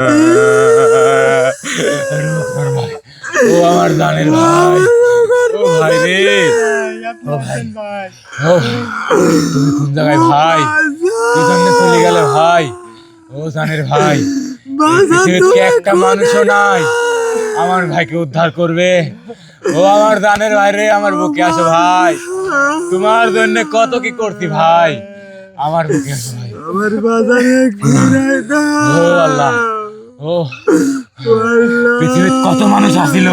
ও আমার ভাই। ও ভাই রে। ও ভাই। ও তুমি কোন জায়গায় ভাই? চলে গেলে ভাই। ও জানের ভাই। পৃথিবীতে একটা মানুষও নাই। আমার ভাইকে উদ্ধার করবে। ও আমার দানের ভাই রে আমার বুকে আসো ভাই। তোমার জন্য কত কি করছি ভাই। আমার বুকে আসো ভাই। আমার বাজারে ঘুরে দাও। ও আল্লাহ। ও পৃথিবীতে কত মানুষ আসিল?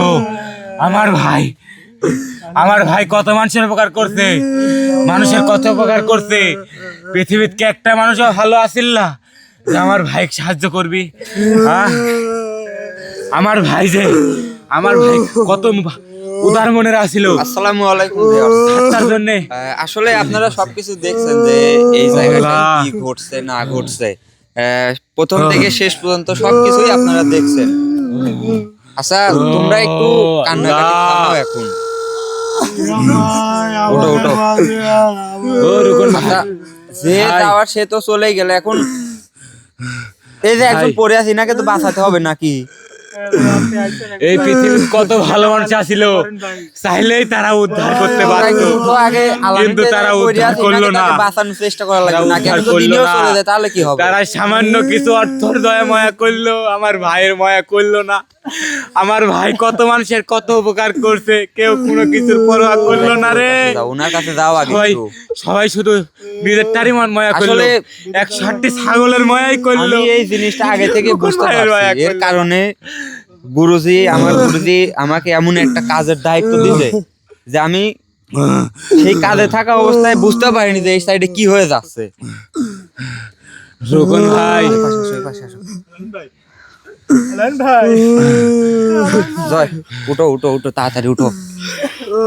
আমার ভাই। আমার ভাই কত মানুষের উপকার করছে? মানুষের কত উপকার করছে? পৃথিবীতে একটা মানুষও ভালো আসিল না। যে আমার ভাই সাহায্য করবি? হ্যাঁ? আমার ভাই যে আমার ভাই কত উদার মনের আসিল। আসসালামু আলাইকুম তার জন্য। আসলে আপনারা সবকিছু দেখছেন যে এই আল্লাহ। কি ঘটছে না ঘটছে। প্রথম থেকে শেষ পর্যন্ত সবকিছুই আপনারা দেখছেন। আচ্ছা তোমরা একটু কান্নাকাটি থামাও এখন। ওটো ওঠো ও রুকন ভাই। আচ্ছা যে। যাওয়ার সে তো চলেই গেল। এখন এই যে একজন পরে পড়ে আছি নাকি তো বাঁচাতে হবে নাকি? এই পৃথিবীর কত ভালো মানুষ আসিল চাইলেই তারা উদ্ধার করতে পারতো। কিন্তু তারা উদ্ধার করল না। তাকে বাঁচানোর চেষ্টা করা লাগবে তাহলে কি হবে? তারা সামান্য কিছু অর্থর দয়া ময়া করল আমার ভাইয়ের মায়া করল না। আমার ভাই কত মানুষের কত উপকার করছে কেউ কোনো কিছুর পরোয়া করল না রে। ওনার কাছে যাও আগে সবাই সবাই শুধু নিজের মন ময়া করল। আসলে- একশো আটটি ছাগলের ময়াই করল। আমি এই জিনিসটা আগে থেকে বুঝতে পারছি। এর কারণে গুরুজি আমার গুরুজি আমাকে এমন একটা কাজের দায়িত্ব দিয়েছে যে আমি সেই কাজে থাকা অবস্থায় বুঝতে পারিনি যে এই সাইডে কি হয়ে যাচ্ছে। রোকন ভাই। আসো। জয় উঠো উঠো উঠো তাড়াতাড়ি উঠো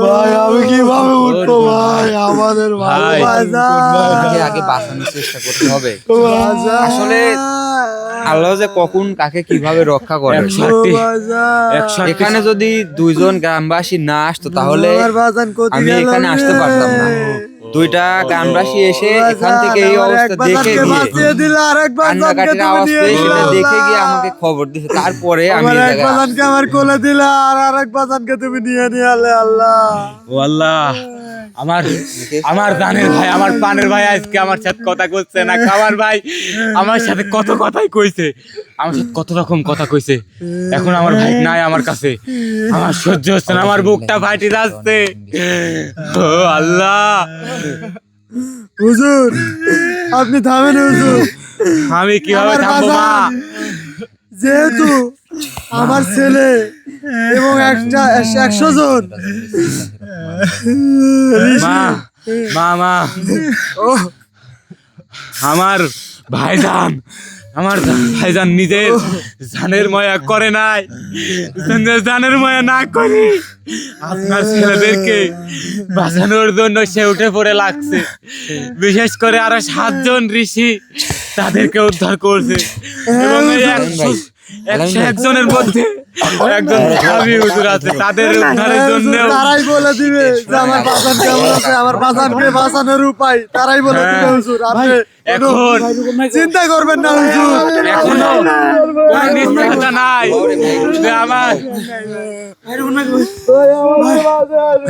ভাই আমি কীভাবে উঠবো ভাই? আমাদের ভাই। আগে আগে বাঁচানোর চেষ্টা করতে হবে। আসলে আল্লাহ যে কখন কাকে কীভাবে রক্ষা করে। এখানে যদি দুইজন গ্রামবাসী না আসতো তাহলে আমি এখানে আসতে পারতাম না। দুইটা গ্রামবাসী এসে এখান থেকে এই অবস্থা দেখে কান্নাকাটির আওয়াজ পেয়ে সেটা দেখে গিয়ে আমাকে খবর দিছে। তারপরে আমি এক বাজানকে আমার কোলে দিলা আর আরেক বাজানকে তুমি নিয়ে নিয়ে আল্লাহ। ও আল্লাহ। আমার আমার গানের ভাই আমার পানের ভাই আজকে আমার সাথে কথা কইছে না। খাবার ভাই আমার সাথে কত কথাই কইছে। আমার সাথে কত রকম কথা কইছে। এখন আমার ভাই নাই আমার কাছে। আমার সহ্য হচ্ছে না আমার বুকটা ফাটি যাচ্ছে। ও আল্লাহ। হুজুর আপনি থামেন হুজুর। আমি কীভাবে থামবো মা। যেহেতু আমার ছেলে এবং একটা একশো জন। মা মা মা। আমার ভাইজান আমার ভাইজান নিজের জানের ময়া করে নাই। জানের ময়া না করে আপনার ছেলেদেরকে বাঁচানোর জন্য সে উঠে পড়ে লাগছে। বিশেষ করে আরও সাতজন ঋষি তাদেরকে উদ্ধার করছে। এবং একশো একজনের মধ্যে একজন ভাবি হুজুর আছে তাদের উদ্ধারের জন্য তারাই বলে দিবে যে আমার বাজান কেমন আছে আমার বাজানকে বাঁচানোর উপায় তারাই বলে দিবে হ্যাঁ। হুজুর। আপনি এখন চিন্তা করবেন না হুজুর। এখনও কোনো নিশ্চয়তা নাই যে আমার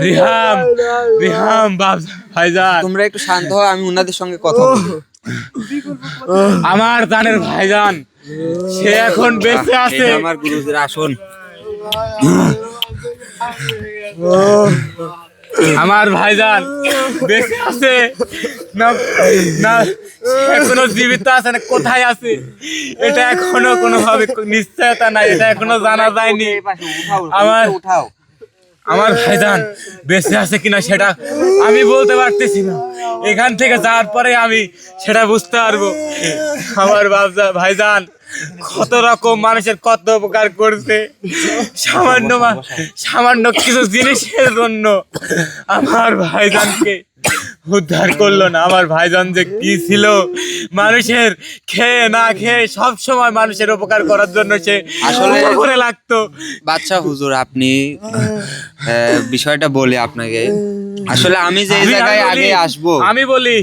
রিহাম রিহাম বাপ ভাইজান। তোমরা একটু শান্ত হও আমি উনাদের সঙ্গে কথা আমার জানের ভাইজান। সে এখন বেঁচে আছে। আমার গুরুজির আসন। আমার ভাইজান বেঁচে আছে। না না এখনও জীবিত আছে না কোথায় আছে? এটা এখনও কোনোভাবে নিশ্চয়তা নাই এটা এখনও জানা যায়নি। আমার উঠাও। আমার ভাইজান বেঁচে আছে কিনা সেটা আমি বলতে পারতেছি না। এখান থেকে যাওয়ার পরে আমি সেটা বুঝতে পারব। আমার ভাইজান কত রকম মানুষের কত উপকার করছে? সামান্য সামান্য কিছু জিনিসের জন্য আমার ভাইজানকে উদ্ধার করল না। আমার ভাইজান যে কি ছিল? মানুষের খেয়ে না খেয়ে সব সময় মানুষের উপকার করার জন্য সে আসলে- করে লাগতো। বাচ্চা হুজুর আপনি বিষয়টা বলি আপনাকে। আসলে আমি যে জায়গায় আগে আসব আমি বলি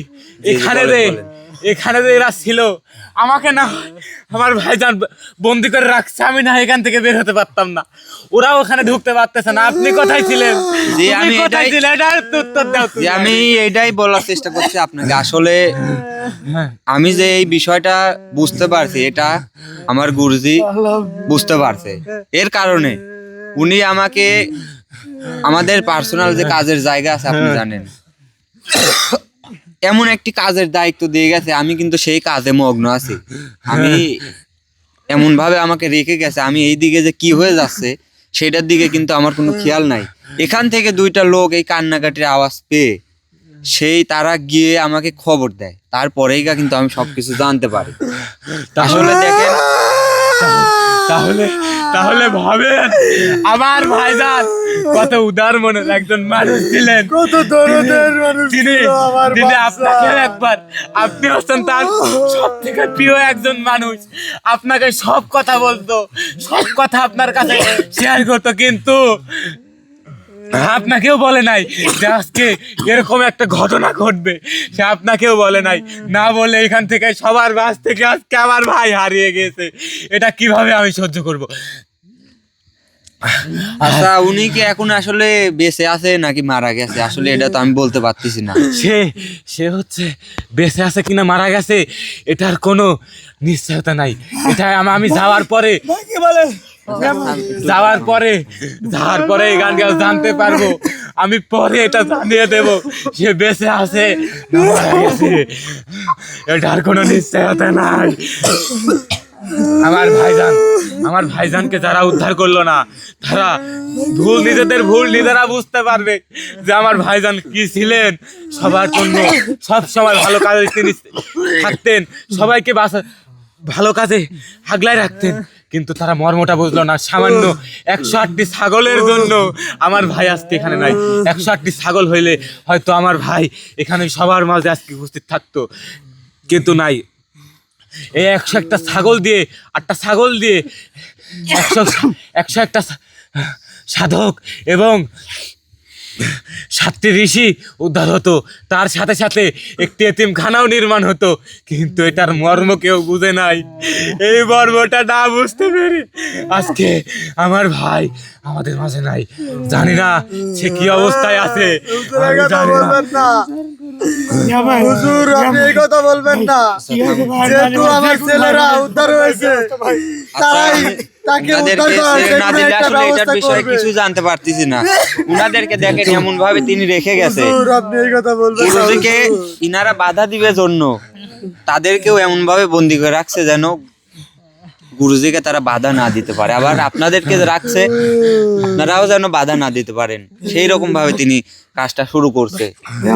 এখানে রে। এখানে যে এরা ছিল। আমাকে না হয় আমার ভাইজান বন্দি করে রাখছে আমি না এখান থেকে বের হতে পারতাম না। ওরাও ওখানে ঢুকতে পারতেছে না। আপনি কোথায় ছিলেন? তুমি আমি কোথায় ছিলেন? এটা উত্তর দাও যে আমি এটাই বলার চেষ্টা করছি আপনাকে। আসলে আমি যে এই বিষয়টা বুঝতে পারছি এটা আমার গুরুজি বুঝতে পারছে। এর কারণে উনি আমাকে আমাদের পার্সোনাল যে কাজের জায়গা আছে আপনি জানেন। এমন একটি কাজের দায়িত্ব দিয়ে গেছে, আমি কিন্তু সেই কাজে মগ্ন আছি। আমি এমন ভাবে আমাকে রেখে গেছে, আমি এই দিকে যে কি হয়ে যাচ্ছে, সেটার দিকে কিন্তু আমার কোনো খেয়াল নাই। এখান থেকে দুইটা লোক এই কান্নাকাটির আওয়াজ পেয়ে, সেই তারা গিয়ে আমাকে খবর দেয়। তারপরেই কিন্তু আমি সবকিছু জানতে পারি। আসলে দেখেন তাহলে তাহলে ভাবেন আমার ভাইজান কত উদার মনের একজন মানুষ ছিলেন। কত দরদের মানুষ তিনি তিনি আপনাকে একবার আপনি হচ্ছেন তার সব থেকে প্রিয় একজন মানুষ। আপনাকে সব কথা বলতো সব কথা আপনার কাছে শেয়ার করতো কিন্তু আপনাকেও বলে নাই যে আজকে এরকম একটা ঘটনা ঘটবে। সে আপনাকেও বলে নাই। না বলে এখান থেকে সবার বাস থেকে আজকে আমার ভাই হারিয়ে গেছে। এটা কীভাবে আমি সহ্য করব? আচ্ছা উনি কি এখন আসলে বেঁচে আছে নাকি মারা গেছে? আসলে এটা তো আমি বলতে পারতেছি না। সে সে হচ্ছে বেঁচে আছে কিনা মারা গেছে এটার কোনো নিশ্চয়তা নাই। এটা আমি যাওয়ার পরে যাওয়ার পরে যাওয়ার পরে এই গান গাও জানতে পারব। আমি পরে এটা জানিয়ে দেব। সে বেঁচে আছে গেছে। এটার কোনো নিশ্চয়তা নাই। আমার ভাইজান আমার ভাইজানকে যারা উদ্ধার করল না তারা ভুল নিজেদের ভুল নিজেরা বুঝতে পারবে যে আমার ভাইজান কি ছিলেন। সবার জন্য সব সময় ভালো কাজে তিনি থাকতেন। সবাইকে বাসা ভালো কাজে আগলায় রাখতেন। কিন্তু তারা মর্মটা বুঝলো না। সামান্য একশো আটটি ছাগলের জন্য আমার ভাই আজকে এখানে নাই। একশো আটটি ছাগল হইলে হয়তো আমার ভাই এখানে সবার মাঝে আজকে উপস্থিত থাকতো, কিন্তু নাই। এই একশো একটা ছাগল দিয়ে, আটটা ছাগল দিয়ে একশো একশো একটা সাধক এবং সাতটি ঋষি উদ্ধার হতো তার সাথে সাথে একটি এতিমখানাও নির্মাণ হতো কিন্তু এটার মর্ম কেউ বুঝে নাই এই মর্মটা না বুঝতে পেরে আজকে আমার ভাই আমাদের মাঝে নাই জানি না সে কি অবস্থায় আছে আমি জানি না হুজুর আপনি এই কথা বলবেন না যেহেতু আমার ছেলেরা উদ্ধার হয়েছে তারাই কিছু জানতে পারতেছি না। উনাদেরকে দেখেন এমন ভাবে তিনি রেখে গেছে। ইনারা বাধা দিবে জন্য। তাদেরকেও এমন ভাবে বন্দি করে রাখছে যেন গুরুজিকে তারা বাধা না দিতে পারে। আবার আপনাদেরকে রাখছে আপনারাও যেন বাধা না দিতে পারেন। সেই রকম ভাবে তিনি কাজটা শুরু করছে।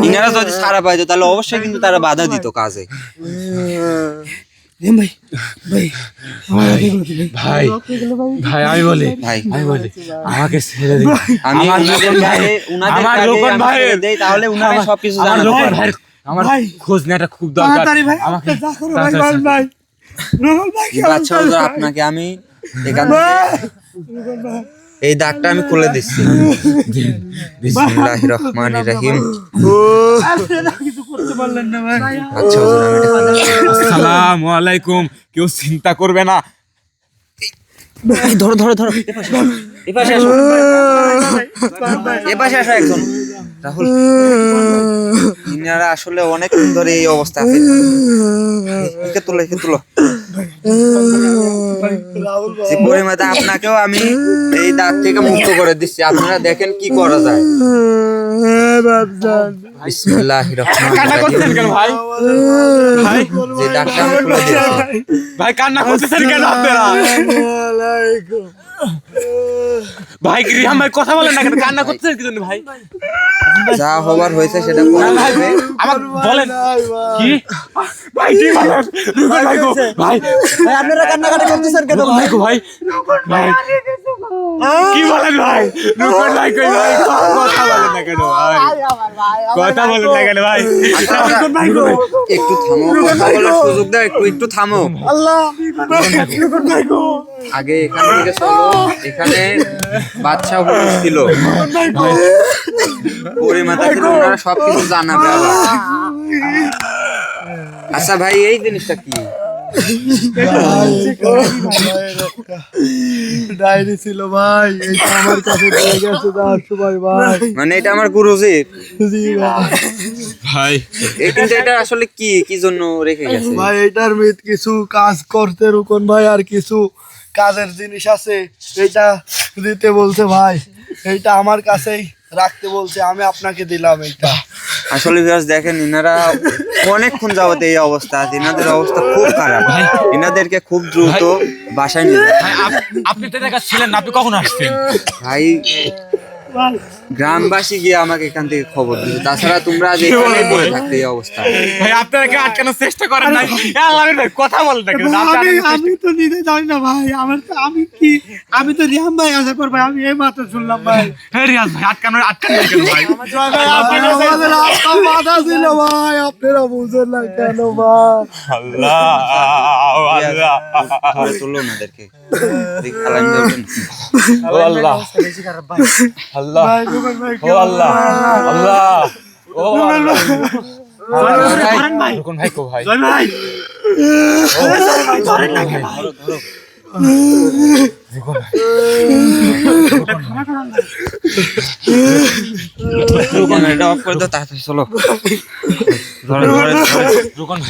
ইনারা যদি সারা পাইতো তাহলে অবশ্যই কিন্তু তারা বাধা দিত কাজে। ভাই ভাই আমি বলি আমি বলি আমাকে ছেড়ে দিন আমি আমার লোকন ভাই কাজে উনাদের আমার কাজে লোকন আমি ভাই। ছেড়ে দেই, তাহলে উনারা সবকিছু আমার লোকন ভাই আমার খোঁজ নেওয়াটা খুব দরকার। আমাকে আপনাকে আমি এখান এই দাগটা আমি খুলে দিচ্ছি। বিসমিল্লাহির রহমানির রহিম। আচ্ছা হুজুর, আমি এটা খুলে দিচ্ছি। আসসালামু আলাইকুম। কেউ চিন্তা করবে না। এই ধরো ধরো ধরো। এপাশে আসো। এপাশে আসো। একজন। রাহুল। ইনারা আসলে অনেক ধরে এই অবস্থা আছে। একে তুলো একে তুলো। পরিমাতে আপনাকেও আমি এই দাগ থেকে মুক্ত করে দিচ্ছি। আপনারা দেখেন কি করা যায়। ভাই? কান্না করতেছেন কেন আপনারা? ভাই কি কথা বলেন না কেন? কান্না করতেছেন কি জন্য ভাই? যা হবার হয়েছে সেটা আমার বলেন কি? ভাই কি ভাই ভাই আপনারা কান্নাকাটি করতেছেন কেন ভাই ভাই ভাই কি বলেন ভাই? রুকন ভাই কই ভাই? কথা বলেন না কেন ভাই? কথা বলেন না কেন ভাই? রুকন ভাই গো একটু থামো কথা বলার সুযোগ দাও একটু একটু থামো। আল্লাহ রুকন ভাই গো আগে এখান থেকে চলো এখানে বাচ্চা ছিল ওনারা সবকিছু জানাবে আবার। আচ্ছা ভাই এই জিনিসটা কি? ডায়েরি ছিল ভাই এইটা আমার কাছে দিয়ে গেছে যাওয়ার সময় ভাই। মানে এটা আমার গুরুজির জি ভাই। ভাই। কিন্তু এটা আসলে কি? কি জন্য রেখে গেছে? ভাই এটার মিত কিছু কাজ করতে রুকন ভাই আর কিছু কাজের জিনিস আছে এটা দিতে বলছে ভাই। এইটা আমার কাছেই রাখতে বলছে আমি আপনাকে দিলাম এইটা। আসলে দেখেন ইনারা অনেকক্ষণ যাবত এই অবস্থা আছে। এনাদের অবস্থা খুব খারাপ। এনাদেরকে খুব দ্রুত বাসায় নিয়ে। আপনি তো দেখাচ্ছিলেন ছিলেন না, আপনি কখন আসছেন? ভাই গ্রামবাসী গিয়ে আমাকে এখান থেকে খবর দিবে তাছাড়া তোমরা আজ এখানে পড়ে থাকতে এই অবস্থা। ভাই আপনারা কি আটকানোর চেষ্টা করেন নাই। আল্লাহ ভাই কথা বলেন না কিন্তু আমি আমি তো নিতে জানি না ভাই। আমার তো আমি কি আমি তো রিয়াম ভাই আসার পর ভাই আমি এই মাত্র শুনলাম ভাই। হ্যাঁ রিয়াজ ভাই আটকানোর আটকানোর কেন ভাই। আমাদের আত্মা বাধা ছিল ভাই আপনারা বুঝেন না কেন ভাই। আল্লাহ আল্লাহ। ধরে তুলো ওনাদেরকে দেখি আলাইন ধরবেন। ও আল্লাহ। আল্লাহ। ভাই ভাই ও আল্লাহ আল্লাহ। ও রুকন ভাই কো ভাই। ভাই। ক্যামেরাটা অফ করে দাও তাড়াতাড়ি চলো। রুকন ভাই।